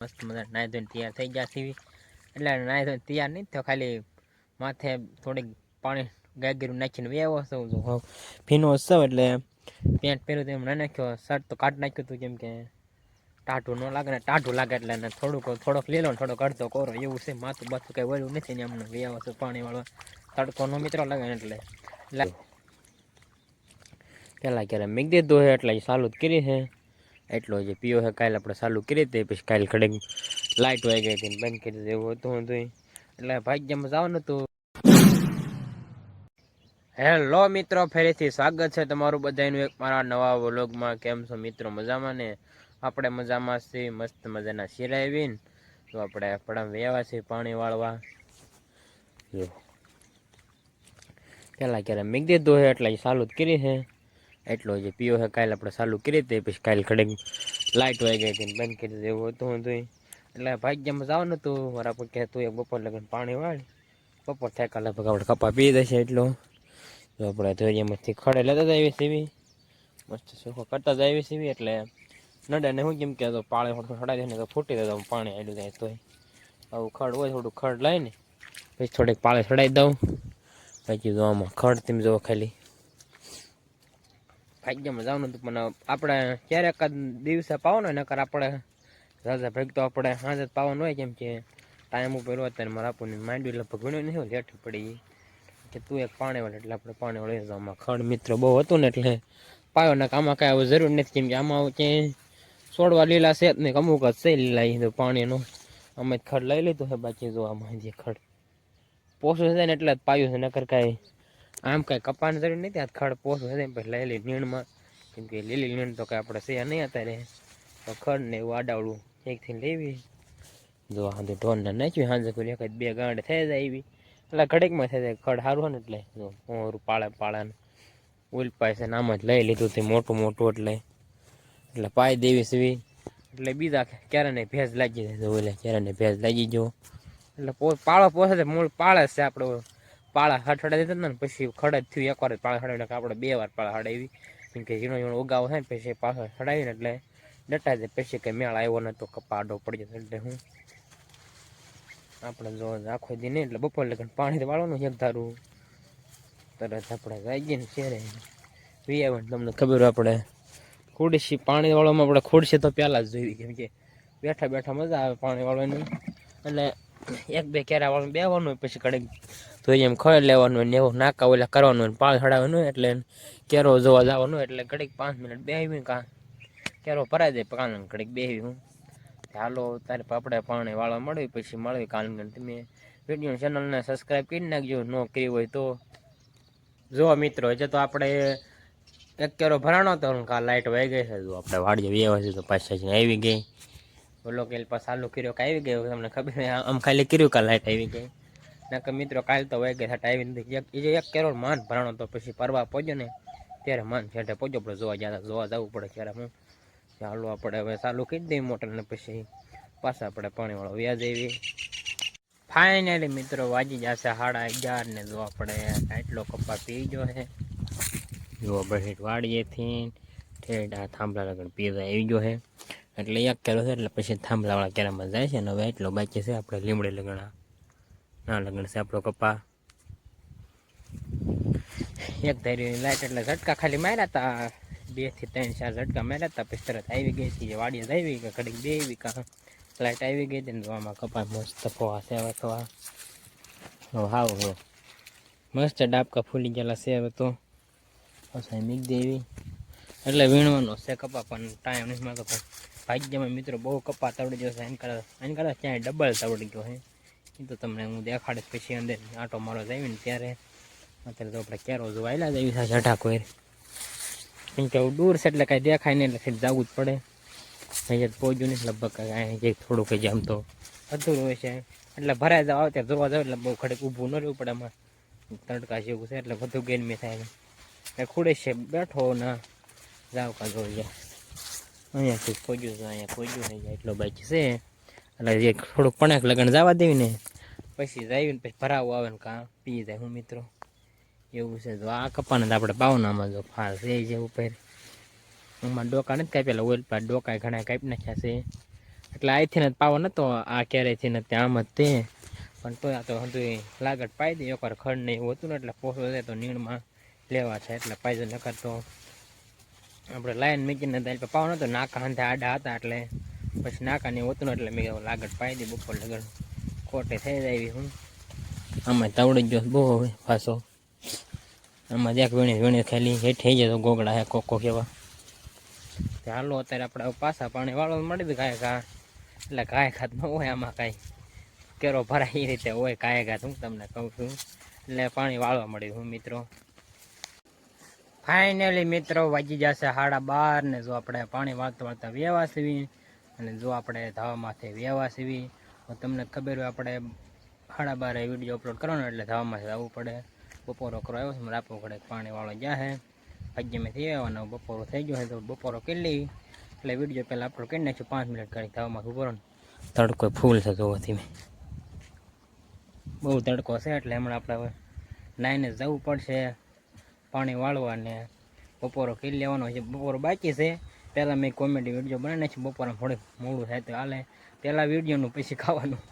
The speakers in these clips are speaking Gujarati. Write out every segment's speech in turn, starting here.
મસ્ત મજા નાહી ધોઈને તૈયાર થઈ ગયા છીએ. એટલે નાહી ધોઈને તૈયાર નહીં થયો, ખાલી માથે થોડીક પાણી ગાગીરું નાખીને વેવો છો. ભીનો ઉત્સવ એટલે પેન્ટ પહેર્યું તો એમ ના નાખ્યો. શર્ટ તો કાઢ નાખ્યું હતું કેમ કે ટાઢું ન લાગે ને ટાઢું લાગે એટલે એને થોડુંક થોડોક લીલો ને થોડોક અડધો કોરો એવું છે. માથું બાથું કઈ વળ્યું નથી ને એમને વ્યાવો છો પાણી વાળો તડકો નો મિત્રો લાગે ને એટલે. એટલે પેલા ક્યારે મેઘ દીધું હે એટલે ચાલુ જ કરી છે એટલો જે પીઓ છે, કાલે આપણે ચાલુ કરી હતી પછી કાલે ખડે લાઇટ વાઈ ગઈ હતી બંધ કરી દીધી એવું હતું હતું એટલે ભાગ્યમાં જવાનું હતું. હેલો મિત્રો, ફરીથી સ્વાગત છે તમારું બધાનું એક મારા નવા વ્લોગમાં. કેમ છો મિત્રો? મજામાં ને? આપણે મજામાં છીએ, મસ્ત મજાના શિરાવીને તો આપણે આપણા વેવા છીએ પાણી વાળવા. પેલા ક્યારે મીક દીધું છે એટલે ચાલુ જ કરી છે. એટલો જે પીઓ છે, કાલે આપણે ચાલુ કરી હતી પછી કાલે ખડે લાઇટ વાઈ ગઈ હતી બંધ કરી દીધી એવું હતું હતું એટલે ભાગ્યમાં જવાનું હતું. મારા પણ કહેતું એક બપોર લગન પાણી વાળી. બપોર થાય કાલે આપણે કપા પી દેશે એટલો. તો આપણે ધોરિયામાંથી ખડે લેતા જ આવી સીવી મસ્ત સુખો કરતા જ આવી સીવી એટલે નડે ને હું કેમ કે તો પાળે થોડું દે ને તો ફૂટી દે પાણી આડું જાય તોય. આવું ખડ હોય, થોડું ખડ લઈને પછી થોડીક પાળે ચડાવી દઉં. પછી જો આમાં ખડ તેમ જો ખાલી. ભાગ્યમાં જવાનું હતું, પણ આપણે ક્યારેક દિવસે પાવાનો હોય, નકર આપણે રાજા ભાઈ તો આપણે સાંજે પાવાનું હોય, કેમ કે ટાઈમ ઉપર અત્યારે મારા આપણને માંડ્યું લગભગ ગણ્યો નહીં લેટ પડી કે તું એક પાણી વાળ, એટલે આપણે પાણી વાળી તો આમાં ખડ મિત્ર બહુ હતું ને, એટલે પાયો ને આમાં કાંઈ આવું જરૂર નથી, કેમ કે આમાં ક્યાંય છોડવા લીલા છે જ નહીં અમુક જ છે લીલા એ પાણીનું. અમે ખડ લઈ લીધું છે, બાકી જો આમાં જે ખડ પોસું છે ને, એટલે જ પાયું છે, નકર કાંઈ આમ કાંઈ કપાની જરૂર નથી આ ખડ પોસ ને પછી લઈ નીણમાં. કેમ કે લીલી નીણ તો કાંઈ આપણે છે નહીં અત્યારે. તો ખડ ને એવું આડાવડું એકથી લેવી. જો હાંધે ઢોરને નાખ્યું સાંજે કોઈ એક બે ગાંડ થઈ જાય એવી. એટલે ઘડીકમાં થઈ જાય, ખડ સારું હોય ને એટલે. જો મોરું પાળે પાળાને. ઉલપાય છે નામ જ લઈ લીધું તે મોટું મોટું એટલે. એટલે પાય દેવી સીવી એટલે બીજા ક્યારે ભેજ લાગી જાય તો ઓલે ક્યારે ને ભેજ લાગી ગયો. એટલે પાળો પોસે મૂળ પાળે છે આપણો પાળા હઠડાવી દેતા ને, પછી ખડ થયું એકવાર જ પાળા હડાવી આપણે બે વાર પાળા હડાવી કેમ કે ઝીણો ઝીણો ઉગાવો થાય ને, પછી પાછો હડાવીને એટલે ડટા જાય. પછી કંઈ મેળ આવ્યો નતો તો કપાડો પડી જતો એટલે હું આપણે જો આખો દી નહીં, એટલે બપોર લગન પાણી વાળવાનું એક ધારું. તરત આપણે જાય ગઈએ ને શેરે. વી આવે તમને ખબર આપણે ખુરશી, પાણી વાળવામાં આપણે ખુડશી તો પહેલાં જ જોઈ કેમ કે બેઠા બેઠા મજા આવે પાણી વાળવાની. એટલે એક, બે કેરા વાળું બેવાનું પછી કડક તો એમ ખડ લેવાનું ને એવું નાકા ઓલા કરવાનું હોય પાણી ચડાવવાનું એટલે કેરો જોવા જવાનું એટલે કડીક પાંચ મિનિટ બેહવી કાં કેરો ભરાઈ જાય કાન કડીક બેહવી હું. હાલો, તારે આપણે પાણી વાળવા મળવી પછી મળવી કાલ તમે વીડિયો ચેનલને સબસ્ક્રાઈબ કરી નાખજો, ન કરી હોય તો. જો મિત્રો, હજે તો આપણે એક કેરો ભરાણો હતો કાલ લાઇટ વહી ગઈ છે. જો આપણે વાડીએ વ્યવસ્થિત પાછા આવી ગઈ. બોલો કે પાસ ચાલુ કર્યો કે આવી ગયો? તમને ખબર આમ ખાલી કર્યું કાલ લાઇટ આવી ગઈ? નકર મિત્રો, કાલ તો વહી ગયા આવી નથી. એક, એ એક કેરો માન ભરાણો તો પછી પરવા પહોંચ્યો ને, ત્યારે માન છેટે પહોંચ્યો પડે જોવા જતા જોવા જવું પડે ત્યારે હું. ચાલો આપણે હવે ચાલુ કરી દઈએ મોટર ને પછી પાછા આપણે પાણીવાળો વ્યાજ આવી ફાઇનલી મિત્રો વાજી જશે સાડા અગિયાર ને જો આપણે આટલો કપા પી ગયો છે. જો બહેટ વાડીએથી આ થાંભલા લગન પીવા આવી ગયો છે. એટલે એક કેરો છે એટલે પછી થાંભલાવાળા કેરામાં જાય છે અને હવે એટલો બાકી છે આપણે લીમડે લગણા ના લગણ છે આપણો કપા એક ધારી લાઈટ એટલે ઝટકા ખાલી માર્યા હતા બેથી ત્રણ ચાર ઝટકા માર્યા હતા પછી તરત આવી ગઈ હતી વાડીએ જ આવી કે ઘડીક બે આવી કા લાઈટ આવી ગઈ હતી ને આમાં કપા મસ્ત ફોવા છે હવે તો હાવ હવે મસ્ત ડાબકા ફૂલી ગયેલા છે હવે તો પછી મીક દેવી એટલે વીણવાનો છે કપા પણ ટાઈમ નહીં મળતો ભાગ્યમાં મિત્રો બહુ કપા તવડી ગયો છે. એમ કરે એમ ત્યાં ક્યાંય ડબલ તવડી ગયો છે. એ તો તમને હું દેખાડીશ પછી અંદર આટો મારો જાય ને ત્યારે. અત્યારે તો આપણે ક્યારો જોવાયેલા જ આવી છે જટા કોઈ. કેમ કે દૂર છે એટલે કાંઈ દેખાય નહીં, એટલે જવું જ પડે. અહીંયા પહોંચ્યું નહીં, લગભગ કાંઈ કંઈક થોડું કંઈ આમ તો અધૂરું હોય છે. એટલે ભરાય જાવ ત્યારે જોવા જાવ, એટલે બહુ ખડે ઊભું ન રહેવું પડે એમાં તડકા જેવું છે, એટલે બધું ગેરમી થાય. એટલે ખુડે છે, બેઠો ના. જાવ કા જોઈ જાય અહીંયાથી પહોંચ્યું છે, અહીંયા પહોંચ્યું નહીં એટલો બાઈક છે. એટલે જે થોડુંક પણાક લગન જવા દેવી ને, પછી જાવી ને પછી ભરાવું આવે ને કાં, પી જાય હું મિત્રો. એવું છે તો આ કપાને તો આપણે પાવનામાં જો ફાલ છે જે ઉપર. એમાં ડોકા નથી કાપેલા ઓઇલ પર ડોકા ઘણા કાપી નાખ્યા છે. એટલે અહીંથી ને પાવો નતો, આ ક્યારેથી ને આમ જ તે. પણ તો આ તો હજુ લાગટ પાઈ દે, એકવાર ખડ નહીં હોતું ને એટલે પોસો તો નીણમાં લેવા છે, એટલે પાઈ નકર તો આપણે લાઈન મૂકીને ત્યાં પાવ હતો નાકા હાંધે આડા હતા એટલે પછી નાકા ને એવું હતું ને એટલે મેં લાગડ પાઈ દી બપોર લગડ ખોટે થઈ જાય હું. આમાં તવડી ગયો બહુ હવે પાછો. આમાં દેખ વીણી વીણી ખાલી હેઠ થઈ જાય તો ગોગડા હે, કોકો કેવા. ચાલો અત્યારે આપણે પાછા પાણી વાળવા મળી દે ગાય ઘા. એટલે ગાય ખાત ન હોય આમાં કાંઈ. કેરો ભરાય એ રીતે હોય કાંઈ ઘાત હું તમને કહું છું. એટલે પાણી વાળવા મળ્યું હું, મિત્રો. ફાઇનલી મિત્રો વાગી જશે સાડા બાર ને જો આપણે પાણી વાળતા વાળતા વ્યવા સીવી અને જો આપણે ધાવામાંથી વ્યવા સીવી તમને ખબર હોય આપણે સાડા બારે વીડિયો અપલોડ કરવાનો એટલે ધાવામાંથી આવવું પડે. બપોરો કરો આવ્યો છે આપવું પડે પાણી વાળો જ્યાં હે ભાગ્ય મેં થઈ આવવાનો બપોરો થઈ ગયો તો બપોરો કરી લઈ એટલે વીડિયો પહેલાં અપલોડ કરી નાખ્યો પાંચ મિનિટ કરી ધાવામાંથી ઊભો તડકો ફૂલ છે જોવાથી મેં બહુ તડકો છે એટલે હમણાં આપણે નાઈને જવું પડશે. પાણી વાળવા ને બપોરો કરી લેવાનો છે. બપોરો બાકી છે. પહેલાં મેં કોમેડી વીડિયો બનાવી નાખી બપોરે થોડીક મોડું થાય તો હાલે. પહેલાં વિડીયોનું પછી ખાવાનું.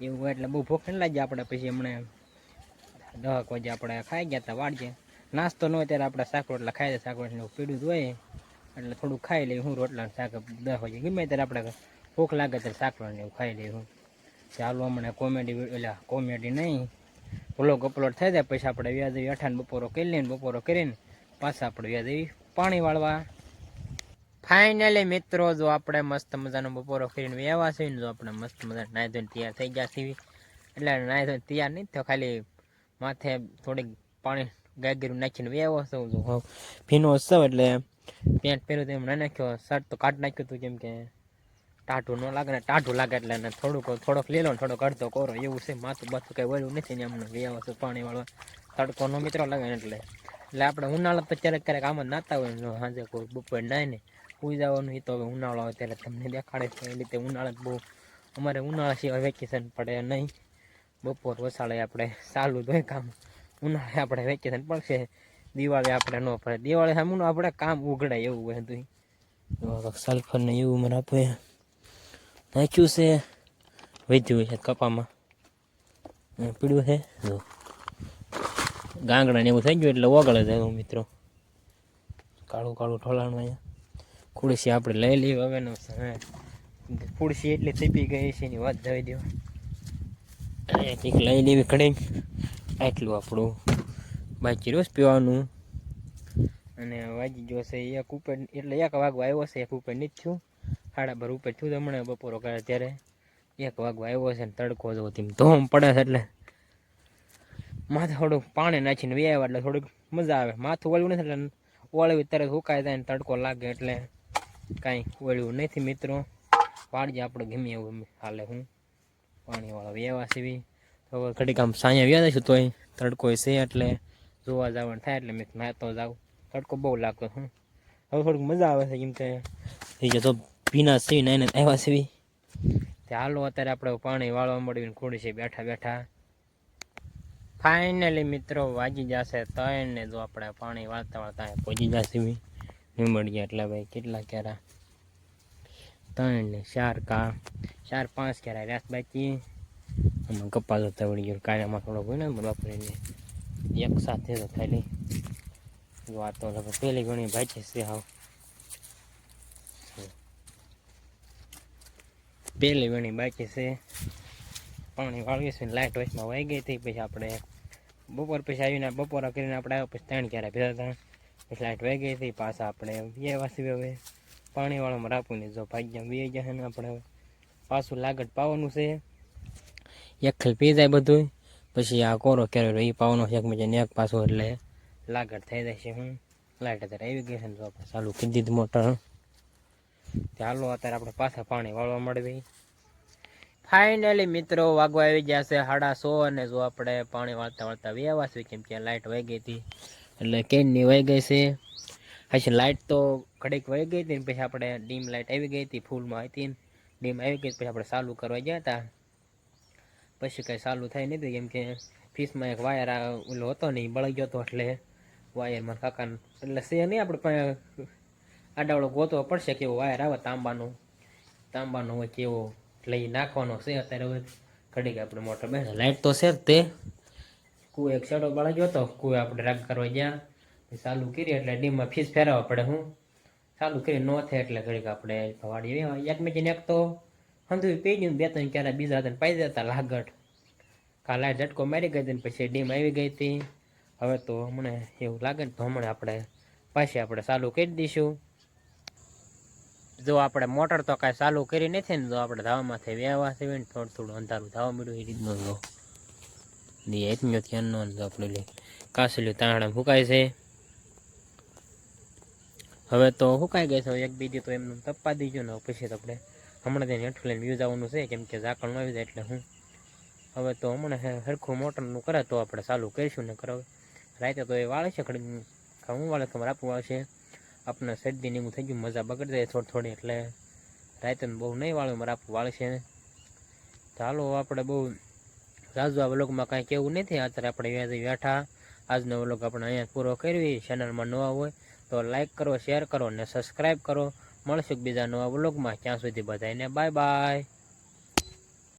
એવું હોય એટલે બહુ ભૂખ નહીં લાગે. આપણે પછી હમણે દહક વાગે આપણે ખાઈ ગયા હતા વાળજે નાસ્તો ન હોય ત્યારે આપણે શાક રોટલા ખાઈ દે શાક રોટલા પીડ્યું હોય. એટલે થોડું ખાઈ લઈએ હું રોટલા શાક દહ વાગે. ગમે ત્યારે આપણે ભૂખ લાગે ત્યારે શાક રોટલા એવું ખાઈ લઈએ હું. ચાલો હમણાં કોમેડી એટલે કોમેડી નહીં. વ્લોગ અપલોડ થઈ જાય, પછી આપણે વ્યાજ અઠાણ બપોરો કરી લઈને બપોરો કરીને પાછા આપણે વ્યાજ પાણી વાળવા. ફાઇનલી મિત્રો, જો આપણે મસ્ત મજાનો બપોરો કરીને વ્યવા છે જો આપણે મસ્ત મજા નાહી ધોઈને તૈયાર થઈ ગયા છીએ. એટલે નાહી ધોઈને તૈયાર નહીં થયો, ખાલી માથે થોડીક પાણી ગાયગીરું નાખીને વ્યવો છું. ભીનો ઉત્સવ એટલે પેન્ટ પહેર્યું તેમ ના નાખ્યો, શર્ટ તો કાઢ નાખ્યું હતું, કેમ કે ટાઢું ન લાગે ને ટાઢું લાગે એટલે ને થોડુંક, થોડોક લીલો ને થોડોક અડધો કોરો, એવું છે, માથું બાથું કઈ વળ્યું નથી ને એમનું ગયા છે, પાણી વાળવા તડકો નો મિત્રો લાગે ને એટલે. એટલે આપણે ઉનાળો તો ક્યારેક ક્યારેક આમ જ નાતા હોય ને સાંજે કોઈ બપોર નાય ને જવાનું એ તો હવે ઉનાળો આવે ત્યારે તમને દેખાડે છે, એ રીતે ઉનાળા બહુ, અમારે ઉનાળા સિવાય વેકેશન પડે નહીં. બપોર વસાળે આપણે ચાલુ જ હોય કામ. ઉનાળે આપણે વેકેશન પડશે, દિવાળી આપણે ન પડે. દિવાળી સામે આપણે કામ ઉઘડાય એવું હોય હતું સલ્ફર ને એવું મને આપે નાખ્યું છે. વધ્યું છે કપામાં. પીળું છે. જો. ગાંગડા ને એવું થઈ ગયું એટલે ઓગળે જાય મિત્રો. કાળું કાળું ઠોલાણું અહીંયા. ખુરશી આપણે લઈ લઈએ હવે નો ખુરશી એટલી થપી ગઈ છે એની વાત જવી દેવા. અહીંયા કંઈક લઈ લેવી ઘડી આટલું આપણું બાકી રોજ પીવાનું. અને વાજી જોશે એક ઉપર, એટલે એક વાગવા આવ્યો છે, એક ઉપર નથી છું સાડા બાર ઉપર છું તો હમણાં બપોરો કરે ત્યારે. એક વાગવા આવ્યો છે ને તડકો જો તેમ ધોમ પડે છે એટલે માથે થોડુંક પાણી નાખીને વ્યાવા એટલે થોડીક મજા આવે. માથું વળ્યું નથી એટલે ઓળવી તરત સુકાઈ જાય ને તડકો લાગે એટલે કાંઈ વળ્યું નથી મિત્રો. પાડજે આપણે ગમે એવું હાલે હું પાણીવાળા વ્યવા સીવી તો ઘડીક આમ સાંજે વ્યા દઈશું તોય તડકો છે એટલે જોવા જવાનું થાય એટલે મેં નાતો જાઉં. તડકો બહુ લાગતો હું. હવે થોડીક મજા આવે છે કેમ કે જો ભીના સીવી નાઈને આવ્યા સીવી ચાલો અત્યારે આપણે પાણી વાળવા મળ્યું ખોડી છે બેઠા બેઠા. ફાઇનલી મિત્રો વાગી જશે ત્રણ ને જો આપણે પાણી વાળતા વાળતા પહોંચી જશે નીમળીએ એટલે ભાઈ કેટલા કેરા ત્રણ ને ચાર કા ચાર પાંચ કેરા રાસ બાકી. આમાં કપાસ હતા વળી ગયો કાળામાં થોડો હોય ને બાપરીને એક સાથે તો ખાલી વાતો પહેલી ઘણી ભાઈ છે હાવ. પહેલી વણી બાકી છે. પાણી વાળવી છે લાઇટ વચમાં વાઈ ગઈ હતી. પછી આપણે બપોર પછી આવીને બપોરા કરીને આપણે આવ્યા, પછી ત્રણ ક્યારે ભેગા હતા પછી લાઇટ વાઈ ગઈ હતી. પાછા આપણે બે વાસી હવે. પાણીવાળામાં રાખવું નહીં જો ભાગ્યા વી ગયા ને આપણે પાછું લાગટ પાવાનું છે. એકખલ પી જાય બધું. પછી આ કોરો કેરો એ પાવાનો છે એક એક પાછું એટલે લાગટ થઈ જાય છે હું લાઇટ અત્યારે આવી ગઈ છે આપણે ચાલુ કરી દીધી મોટર. ચાલો અત્યારે આપણે પાછા પાણી વાળવા મળવી ફાઇનલી મિત્રો, વાગવા આવી ગયા છે સાડા સો અને જો આપણે પાણી વાળતા વાળતા વ્યવા છે કેમ કે લાઇટ વહી ગઈ હતી, એટલે કેનની વહી ગઈ છે. પછી લાઇટ તો ઘડીક વહી ગઈ હતી પછી આપણે ડીમ લાઇટ આવી ગઈ હતી ફૂલમાં હતી ડીમ આવી ગઈ પછી આપણે ચાલુ કરવા ગયા હતા. પછી કંઈ ચાલુ થઈ નથી કેમ કે ફીસમાં એક વાયર ઓલો હતો ને, એ બળી ગયો હતો એટલે વાયરમાં કાકા એટલે છે નહીં આપણે આડાવડો ગોતવો પડશે કેવો વાયર આવે તાંબાનું. તાંબાનો હોય કેવો લઈ નાખવાનો છે. અત્યારે હવે ઘડીક આપણે મોટર બેસે. લાઇટ તો છે તે. કુએ એક શેડો બાળી ગયો તો કુએ આપણે રાગ કરવા ગયા. ચાલુ કરી એટલે ડીમમાં ફીસ ફેરવવા પડે હું. ચાલુ કરી ન થાય એટલે ઘડીક આપણે વાડી એક મેચીને એક તો હંધું પી ગયું બે ત્રણ ક્યારે બીજા હતા પાઈ દેતા લાગટ કાલે ઝટકો મારી ગઈ હતી પછી ડીમ આવી ગઈ હતી. હવે તો મને એવું લાગે ને તો હમણાં આપણે પાછી આપણે ચાલુ કરી દઈશું. જો આપણે મોટર તો કાંઈ ચાલુ કરી નથી ને, જો આપણે ધાવામાંથી વ્યવહાર થઈ ને, થોડું થોડું અંધારું ધાવા મળ્યું એ રીતનું જો. ને એટલું ધ્યાન ન જો આપણે કાસલ્યું તાણા ફૂકાય છે. હવે તો ફૂકાઈ ગઈ છે એક બીજી તો એમનું તપવા દીજો ને પછી તો આપણે હમણાં તેને હેઠું લઈને વ્યૂઝ આવવાનું છે, કેમ કે ઝાકણમાં આવી જાય એટલે હું હવે તો હમણાં સરખું મોટરનું કરે તો આપણે ચાલુ કરીશું ને કરો રાતે તો એ વાળે છે હું વાળે ખબર આપવું આવશે આપણે શરદી ને થઈ ગયું, મજા બગડી જાય થોડી થોડી, એટલે રાતે બહુ નહીં વાળું મારે આપણું વાળશે ને. ચાલો, આપણે બહુ રાજુ આ વ્લોગમાં કાંઈ કેવું નથી, અત્યારે આપણે વ્યાજે બેઠા. આજનો વ્લોગ આપણે અહીંયા પૂરો કરવી ચેનલમાં નવા હોય તો લાઈક કરો શેર કરો ને સબસ્ક્રાઈબ કરો. મળશું બીજા નવા વ્લોગમાં. ત્યાં સુધી બધાને બાય બાય